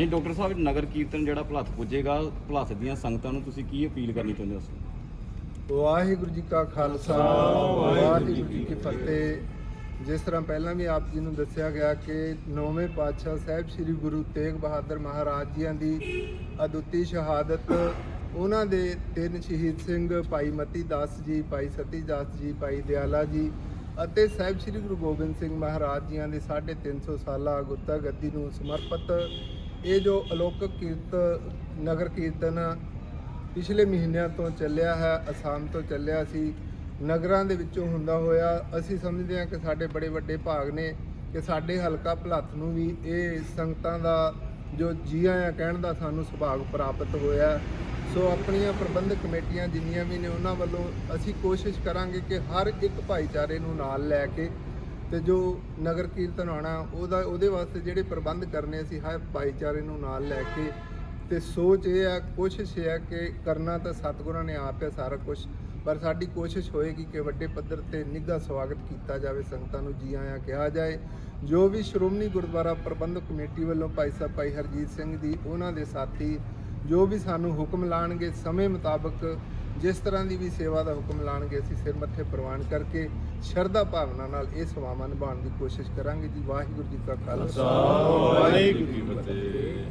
ਹਾਂਜੀ, ਡਾਕਟਰ ਸਾਹਿਬ, ਨਗਰ ਕੀਰਤਨ ਜਿਹੜਾ ਭਲੱਥ ਪੁੱਜੇਗਾ, ਭਲੱਥ ਦੀਆਂ ਸੰਗਤਾਂ ਨੂੰ ਤੁਸੀਂ ਕੀ ਅਪੀਲ ਕਰਨੀ ਚਾਹੁੰਦੇ ਹੋ? ਵਾਹਿਗੁਰੂ ਜੀ ਕਾ ਖਾਲਸਾ, ਵਾਹਿਗੁਰੂ ਜੀ ਕੀ ਫਤਿਹ। ਜਿਸ ਤਰ੍ਹਾਂ ਪਹਿਲਾਂ ਵੀ ਆਪ ਜੀ ਨੂੰ ਦੱਸਿਆ ਗਿਆ ਕਿ ਨੌਵੇਂ ਪਾਤਸ਼ਾਹ ਸਾਹਿਬ ਸ੍ਰੀ ਗੁਰੂ ਤੇਗ ਬਹਾਦਰ ਮਹਾਰਾਜ ਜੀਆਂ ਦੀ ਅਦੁੱਤੀ ਸ਼ਹਾਦਤ, ਉਹਨਾਂ ਦੇ ਤਿੰਨ ਸ਼ਹੀਦ ਸਿੰਘ, ਭਾਈ ਮਤੀ ਦਾਸ ਜੀ, ਭਾਈ ਸਤੀ ਦਾਸ ਜੀ, ਭਾਈ ਦਿਆਲਾ ਜੀ ਅਤੇ ਸਾਹਿਬ ਸ੍ਰੀ ਗੁਰੂ ਗੋਬਿੰਦ ਸਿੰਘ ਮਹਾਰਾਜ ਜੀਆਂ ਦੇ 350 ਸਾਲਾ ਗੁਰਤਾ ਗੱਦੀ ਨੂੰ ਸਮਰਪਿਤ ਇਹ ਜੋ ਅਲੌਕਿਕ ਕੀਰਤ, ਨਗਰ ਕੀਰਤਨ ਪਿਛਲੇ ਮਹੀਨਿਆਂ ਤੋਂ ਚੱਲਿਆ ਹੈ, ਅਸਾਮ ਤੋਂ ਚੱਲਿਆ ਸੀ, ਨਗਰਾਂ ਦੇ ਵਿੱਚੋਂ ਹੁੰਦਾ ਹੋਇਆ, ਅਸੀਂ ਸਮਝਦੇ ਹਾਂ ਕਿ ਸਾਡੇ ਬੜੇ ਵੱਡੇ ਭਾਗ ਨੇ ਕਿ ਸਾਡੇ ਹਲਕਾ ਭਲੱਥ ਨੂੰ ਵੀ ਇਹ ਸੰਗਤਾਂ ਦਾ ਜੋ ਜੀ ਆਇਆਂ ਕਹਿਣ ਦਾ ਸਾਨੂੰ ਸੁਭਾਗ ਪ੍ਰਾਪਤ ਹੋਇਆ। ਸੋ ਆਪਣੀਆਂ ਪ੍ਰਬੰਧਕ ਕਮੇਟੀਆਂ ਜਿੰਨੀਆਂ ਵੀ ਨੇ, ਉਹਨਾਂ ਵੱਲੋਂ ਅਸੀਂ ਕੋਸ਼ਿਸ਼ ਕਰਾਂਗੇ ਕਿ ਹਰ ਇੱਕ ਭਾਈਚਾਰੇ ਨੂੰ ਨਾਲ ਲੈ ਕੇ ਤੇ ਜੋ ਨਗਰ ਕੀਰਤਨ ਆਉਣਾ, ਉਹਦਾ, ਉਹਦੇ ਵਾਸਤੇ ਜਿਹੜੇ ਪ੍ਰਬੰਧ ਕਰਨੇ ਅਸੀਂ ਹਰ ਭਾਈਚਾਰੇ ਨੂੰ ਨਾਲ ਲੈ ਕੇ, ਤੇ ਸੋਚ ਇਹ ਆ, ਕੋਸ਼ਿਸ਼ ਇਹ ਹੈ ਕਿ ਕਰਨਾ ਤਾਂ ਸਤਿਗੁਰਾਂ ਨੇ ਆਪ ਹੈ ਸਾਰਾ ਕੁਝ ਪਰ ਸਾਡੀ ਕੋਸ਼ਿਸ਼ ਹੋਏਗੀ ਕਿ ਵੱਡੇ ਪੱਧਰ ਤੇ ਨਿੱਘਾ ਸਵਾਗਤ ਕੀਤਾ ਜਾਵੇ, ਸੰਗਤਾਂ ਨੂੰ ਜੀ ਆਇਆਂ ਕਿਹਾ ਜਾਏ। ਜੋ ਵੀ ਸ਼੍ਰੋਮਣੀ ਗੁਰਦੁਆਰਾ ਪ੍ਰਬੰਧਕ ਕਮੇਟੀ ਵੱਲੋਂ ਭਾਈ ਸਾਹਿਬ, ਭਾਈ ਹਰਜੀਤ ਸਿੰਘ ਦੀ, ਉਹਨਾਂ ਦੇ ਸਾਥੀ ਜੋ ਵੀ ਸਾਨੂੰ ਹੁਕਮ ਲਾਣਗੇ, ਸਮੇਂ ਮੁਤਾਬਕ ਜਿਸ ਤਰ੍ਹਾਂ ਦੀ ਵੀ ਸੇਵਾ ਦਾ ਹੁਕਮ ਲਾਣਗੇ, ਅਸੀਂ ਸਿਰ ਮੱਥੇ ਪ੍ਰਵਾਨ ਕਰਕੇ ਸ਼ਰਧਾ ਭਾਵਨਾ ਨਾਲ ਇਹ ਸੇਵਾਵਾਂ ਨਿਭਾਉਣ ਦੀ ਕੋਸ਼ਿਸ਼ ਕਰਾਂਗੇ ਜੀ। ਵਾਹਿਗੁਰੂ ਜੀ ਕਾ ਖਾਲਸਾ। ਵਾਹਿਗੁਰੂ ਜੀ ਕੀ ਫਤਿਹ।